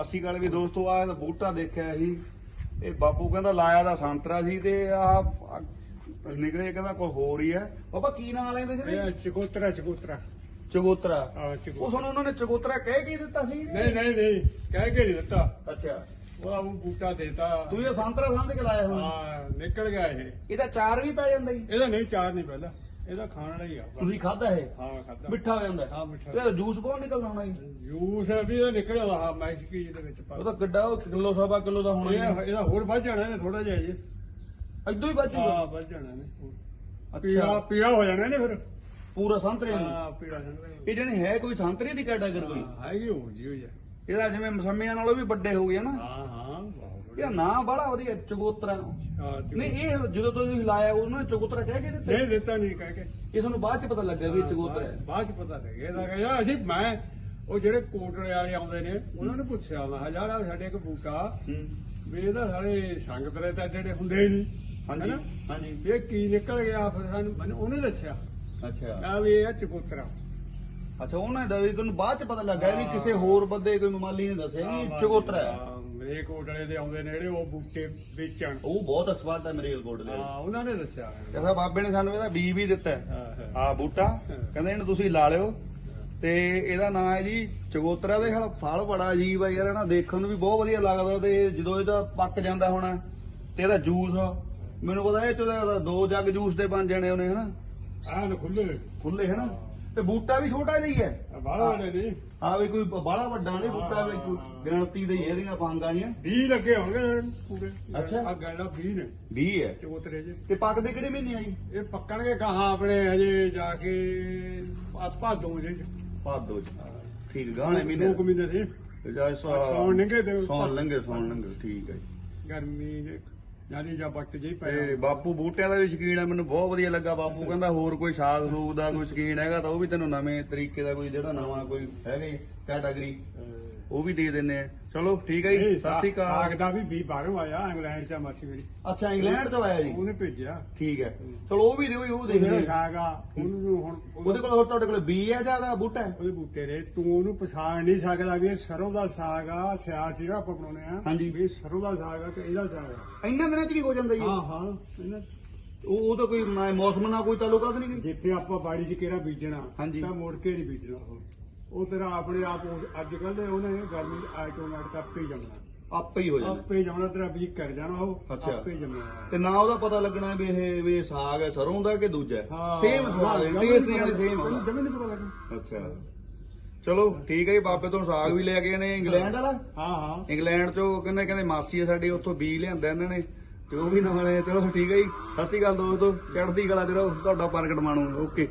ਅਸੀਂ ਗੱਲ ਵੀ ਦੋਸਤੋ ਆ ਬੂਟਾ ਦੇਖਿਆ ਸੀ। ਇਹ ਬਾਪੂ ਕਹਿੰਦਾ ਲਾਇਆ ਦਾ ਸੰਤਰਾ ਸੀ ਤੇ ਆ ਨਿਕਲੇ ਕਹਿੰਦਾ ਕੋਈ ਹੋਰ ਹੀ ਹੈ। ਬਾਬਾ ਕੀ ਨਾਂ ਲੈਂਦੇ ਸੀ ਚਕੋਤਰਾ ਚਕੋਤਰਾ। ਚਗੋਤਰਾ ਆ ਉਹ ਚਕੋਤਰਾ ਤੁਹਾਨੂੰ ਉਹਨਾਂ ਨੇ ਚਗੋਤਰਾ ਕਹਿ ਕੇ ਦਿੱਤਾ ਸੀ? ਨਹੀਂ ਨਹੀਂ ਨਹੀਂ ਕਹਿ ਕੇ ਨਹੀਂ ਦਿੱਤਾ। ਅੱਛਾ। ਉਹਦਾ ਉਹ ਬੂਟਾ ਦੇਤਾ। ਤੂੰ ਇਹ ਸੰਤਰਾ ਸਮਝ ਕੇ ਲਾਇਆ ਹੁਣ ਆ ਨਿਕਲ ਗਿਆ ਇਹ। ਇਹਦਾ ਚਾਰ ਵੀ ਪੈ ਜਾਂਦਾ ਜੀ। ਇਹਦਾ ਨਹੀਂ ਚਾਰ ਨਹੀਂ ਪਹਿਲਾਂ। ਇਹਦਾ ਖਾਣ ਵਾਲਾ ਹੀ ਆ। ਤੁਸੀਂ ਖਾਦਾ ਇਹ? ਹਾਂ ਖਾਦਾ ਮਿੱਠਾ ਹੋ ਜਾਂਦਾ। ਹਾਂ, ਮਿੱਠਾ। ਤੇ ਜੂਸ ਬਹੁਤ ਨਿਕਲਦਾ ਹੋਣਾ ਜੀ। ਜੂਸ ਵੀ ਇਹਦਾ ਨਿਕਲ ਆਉਂਦਾ ਹਾਂ ਮੈਸ਼ਕੀ ਦੇ ਵਿੱਚ ਪਾ ਉਹ ਤਾਂ ਗੱਡਾ ਉਹ ਕਿਲੋ ਸਵਾ ਕਿਲੋ ਦਾ ਹੋਣਾ ਇਹ ਇਹਦਾ ਹੋਰ ਵੱਧ ਜਾਣਾ ਨੇ ਥੋੜਾ ਜਿਹਾ ਜੀ। ਇਦੋਂ ਹੀ ਹਾਂ ਬਚੂਗਾ ਵੱਧ ਜਾਣਾ ਨੇ ਅੱਛਾ। ਪੀੜਾ ਹੋ ਜਾਣਾ ਨੇ ਫਿਰ। ਪੂਰਾ ਸੰਤਰੇ ਨੂੰ ਹਾਂ ਪੀੜਾ ਜਾਣਾ ਇਹ ਜਣੇ ਹੈ ਕੋਈ ਸੰਤਰੇ ਦੀ ਕੈਟਾਗਰੀ ਕੋਈ? ਹੈਗੀ ਹੋ ਜੀ ਹੋਈ ਆ। ਇਹਦਾ ਜਿਵੇਂ ਮਸੰਮੀਆਂ ਨਾਲੋਂ ਵੀ ਵੱਡੇ ਹੋ ਗਏ ਨਾ। ਹਾਂ ਹਾਂ। ਇਹ ਨਾਂ ਬੜਾ ਵਧੀਆ ਚਗੋਤਰਾ ਹਾਂ ਨਹੀਂ ਇਹ ਜਦੋਂ ਤੋਂ ਤੁਸੀਂ ਲਾਇਆ ਉਹਨਾਂ ਨੇ ਚਗੋਤਰਾ ਕਹਿ ਕੇ ਦਿੱਤਾ? ਨਹੀਂ ਦਿੱਤਾ ਨਹੀਂ ਕਹਿ ਕੇ। ਇਹ ਤੁਹਾਨੂੰ ਬਾਅਦ ਚ ਪਤਾ ਲੱਗਾ ਵੀ ਇਹ ਚਗੋਤਰਾ ਹੈ। ਬਾਅਦ ਚ ਪਤਾ ਲੱਗਿਆ ਇਹਦਾ ਕਿ ਯਾਰ ਅਸੀਂ ਮੈਂ ਉਹ ਜਿਹੜੇ ਕੋਟਲੇ ਵਾਲੇ ਆਉਂਦੇ ਨੇ ਉਹਨਾਂ ਨੂੰ ਪੁੱਛਿਆ ਮੈਂ ਹਜ਼ਾਰਾਂ ਸਾਡੇ ਇੱਕ ਬੂਟਾ ਹੂੰ। ਵੀ ਇਹਦਾ ਸਾਰੇ ਸੰਗਤ ਦੇ ਤਾਂ ਜਿਹੜੇ ਹੁੰਦੇ ਹੀ ਨਹੀਂ ਹਾਂਜੀ ਹੈਨਾ? ਹਾਂਜੀ। ਵੀ ਇਹ ਕੀ ਨਿਕਲ ਗਿਆ ਫਿਰ ਸਾਨੂੰ? ਮੈਨੂੰ ਉਹਨੇ ਦੱਸਿਆ। ਅੱਛਾ। ਆ ਵੀ ਇਹ ਆ ਚਕੋਤਰਾ ਅੱਛਾ ਉਹਨਾਂ ਦਾ ਵੀ ਤੁਹਾਨੂੰ ਬਾਅਦ ਚ ਪਤਾ ਲੱਗਾ ਵੀ ਕਿਸੇ ਹੋਰ ਬੰਦੇ ਕੋਈ ਮਮਾਲੀ ਨੇ ਦੱਸਿਆ ਵੀ ਚਗੋਤਰਾ ਹੈ ਮੇਰੇ ਕੋਟਲੇ ਦੇ ਆਉਂਦੇ ਨੇ ਜਿਹੜੇ ਉਹ ਬੂਟੇ ਵੇਚਣ। ਉਹ ਬਹੁਤ ਐਕਸਪਰਟ ਹੈ ਮਰੇਲ ਕੋਟ ਦੇ। ਹਾਂ ਉਹਨਾਂ ਨੇ ਦੱਸਿਆ। ਕਹਿੰਦਾ ਬਾਬੇ ਨੇ ਸਾਨੂੰ ਇਹਦਾ ਬੀ ਵੀ ਦਿੱਤਾ ਹੈ। ਆ ਬੂਟਾ। ਕਹਿੰਦੇ ਇਹਨੂੰ ਤੁਸੀਂ ਲਾ ਲਿਓ। ਤੇ ਇਹਦਾ ਨਾਮ ਹੈ ਜੀ ਚਗੋਤਰਾ ਦੇ ਹਲ ਫਲ ਬੜਾ ਅਜੀਬ ਹੈ ਯਾਰ ਨਾ ਦੇਖਣ ਨੂੰ ਵੀ ਬਹੁਤ ਵਧੀਆ ਲੱਗਦਾ ਤੇ ਜਦੋਂ ਇਹਦਾ ਪੱਕ ਜਾਂਦਾ ਹੋਣਾ ਤੇ ਇਹਦਾ ਜੂਸ ਮੈਨੂੰ ਪਤਾ ਇਹ ਚੋਂ ਦੋ ਜੱਗ ਜੂਸ ਦੇ ਬਣ ਜਾਣੇ ਉਹਨੇ ਹਨਾ। ਆਹ ਖੁੱਲੇ ਖੁੱਲੇ ਹਨਾ। ਤੇ ਬੂਟਾ ਵੀ ਛੋਟਾ ਜਿਹਾ ਹੀ ਹੈ। ਬਾਹਲਾ ਵਾਲੇ ਨਹੀਂ ਆ ਵੀ ਕੋਈ ਬਾਹਲਾ ਵੱਡਾ ਨਹੀਂ ਬੂਟਾ ਵੀ ਕੋਈ ਗਿਣਤੀ ਦੇ ਹੀ ਇਹਦੀਆਂ ਪਾਂਗਾਂ ਜੀਆਂ 20 ਲੱਗੇ ਹੋਣਗੇ ਪੂਰੇ। ਅੱਛਾ। ਆ ਗੱਲ 20 ਨੇ। 20 ਹੈ। ਚਕੋਤਰੇ 'ਚ ਤੇ ਪੱਕਦੇ ਕਿਹੜੇ ਮਹੀਨੇ ਆ ਜੀ ਇਹ ਪੱਕਣਗੇ ਕਹਾਂ ਆਪਣੇ ਹਜੇ ਜਾ ਕੇ ਭਾਦੋਂ ਦੇ ਭਾਦੋ ਚ। ਠੀਕ ਗਾਣੇ ਮਹੀਨੇ ਦੋ ਕੁ ਮਹੀਨੇ ਦੇ। ਤੇ ਜਾ ਸੌਣ ਲੰਘੇ ਤੇ ਸੌਣ ਲੰਘੇ ਸੌਣ ਲੰਘੇ ਠੀਕ ਹੈ ਜੀ। ਗਰਮੀ ਦੇ ਜਿਆਦੀ ਜਾਂ ਬੱਟ ਜਿਹੀ ਪੈ ਤੇ ਬਾਪੂ ਬੂਟਿਆਂ ਦਾ ਵੀ ਸ਼ਕੀਨ ਹੈ ਮੈਨੂੰ ਬਹੁਤ ਵਧੀਆ ਲੱਗਾ। ਬਾਪੂ ਕਹਿੰਦਾ ਹੋਰ ਕੋਈ ਸਾਗ ਸੂਗ ਦਾ ਕੋਈ ਸ਼ਕੀਨ ਹੈਗਾ ਤਾਂ ਉਹ ਵੀ ਤੈਨੂੰ ਨਵੇਂ ਤਰੀਕੇ ਦਾ ਕੋਈ ਜਿਹੜਾ ਨਵਾਂ ਕੋਈ ਹੈਗਾ ਕੈਟਾਗਰੀ ਉਹ ਵੀ ਦੇ ਦਿੰਨੇ ਆ। ਚਲੋ ਠੀਕ ਹੈ ਜੀ ਸਤਿ ਸ਼੍ਰੀ ਅਕਾਲ। ਸਾਗ ਦਾ ਵੀ ਵੀ ਬਾਹਰੋਂ ਆਇਆ ਇੰਗਲੈਂਡ ਚ ਮਾਸੀ ਮੇਰੀ। ਅੱਛਾ ਇੰਗਲੈਂਡ ਤੋਂ ਆਇਆ ਜੀ? ਉਹਨੇ ਭੇਜਿਆ। ਠੀਕ ਹੈ ਚਲੋ ਉਹ ਵੀ ਦਿਓ ਜੀ, ਉਹ ਦੇਖ ਜਿਹੜਾ ਆ। ਉਹਨੂੰ ਹੁਣ ਉਹਦੇ ਕੋਲ ਹੋਰ ਤੁਹਾਡੇ ਕੋਲ ਬੀ ਹੈ ਜਾਂ ਉਹਦਾ ਬੂਟਾ ਹੈ? ਉਹਦੇ ਬੂਟੇ ਦੇ ਤੂੰ ਉਹਨੂੰ ਪਛਾਣ ਨਹੀਂ ਸਕਦਾ ਵੀ ਇਹ ਸਰੋਂ ਦਾ ਸਾਗ ਆ ਸਿਆਲ ਚ ਜਿਹੜਾ ਆਪਾਂ ਬਣਾਉਨੇ ਆ ਹਾਂਜੀ। ਵੀ ਇਹ ਸਰੋਂ ਦਾ ਸਾਗ ਆ ਤੇ ਇਹਦਾ ਸਾਗ ਆ। ਇੰਨਾ ਦਿਨਾਂ ਚ ਵੀ ਹੋ ਜਾਂਦਾ ਜੀ ਹਾਂ ਹਾਂ ਇਹਨਾਂ- ਉਹ ਉਹ ਤਾਂ ਕੋਈ ਮ- ਮੌਸਮ ਨਾਲ ਕੋਈ ਤਾਲੁਕਾਤ ਨਹੀਂ ਜਿੱਥੇ ਆਪਾਂ ਬਾੜੀ ਚ ਕਿਹੜਾ ਬੀਜਣਾ ਹਾਂਜੀ। ਤਾਂ ਮੁੜ ਕੇ ਨਹੀਂ ਬੀਜਣਾ ਉਹ। ਉਹ ਤੇਰਾ ਆਪਣੇ ਆਪ ਉਸ- ਅੱਜ ਕੱਲ ਦੇ ਉਹਨੇ ਗਰਮੀ ਆਟੋਮੈਟਿਕ ਆਪੇ ਹੀ ਜੰਮਣਾ। ਆਪੇ ਹੀ ਹੋ ਜਾਂਦਾ ਆਪੇ ਹੀ ਤੇਰਾ ਬੀਜ ਕਰ ਜਾਣਾ ਉਹ ਅੱਛਾ। ਆਪੇ ਹੀ ਤੇ ਨਾ ਉਹਦਾ ਪਤਾ ਲੱਗਣਾ ਵੀ ਇਹ ਵੀ ਇਹ ਸਾਗ ਹੈ ਸਰੋਂ ਦਾ ਕਿ ਦੂਜਾ ਹਾਂ? ਸੇਮ ਸਵਾਦ ਹੈ ਟੇਸਟ ਯਾਨੀ ਸੇਮ ਉਹਨੂੰ ਜਮੇ ਨਹੀਂ ਪਤਾ ਲੱਗਣਾ। ਅੱਛਾ। ਚਲੋ ਠੀਕ ਹੈ ਜੀ ਬਾਬੇ ਤੋਂ ਸਾਗ ਵੀ ਲੈ ਕੇ ਨੇ ਇੰਗਲੈਂਡ ਵਾਲਾ? ਹਾਂ ਹਾਂ। ਇੰਗਲੈਂਡ ਚੋਂ ਕਹਿੰਦੇ ਕਹਿੰਦੇ ਮਾਸੀ ਹੈ ਸਾਡੀ ਉੱਥੋਂ ਬੀ ਲਿਆਂਦਾ ਇਹਨਾਂ ਨੇ ਤੇ ਉਹ ਵੀ ਨਾਲ ਹੈ ਚਲੋ ਠੀਕ ਹੈ ਜੀ ਸਤਿ ਸ਼੍ਰੀ ਅਕਾਲ ਦੋਸਤੋ ਚੜ੍ਹਦੀ ਕਲਾ ਚ ਰਹੋ ਤੁਹਾਡਾ ਪ੍ਰਗਟ ਮਾਣੋ ਓਕੇ।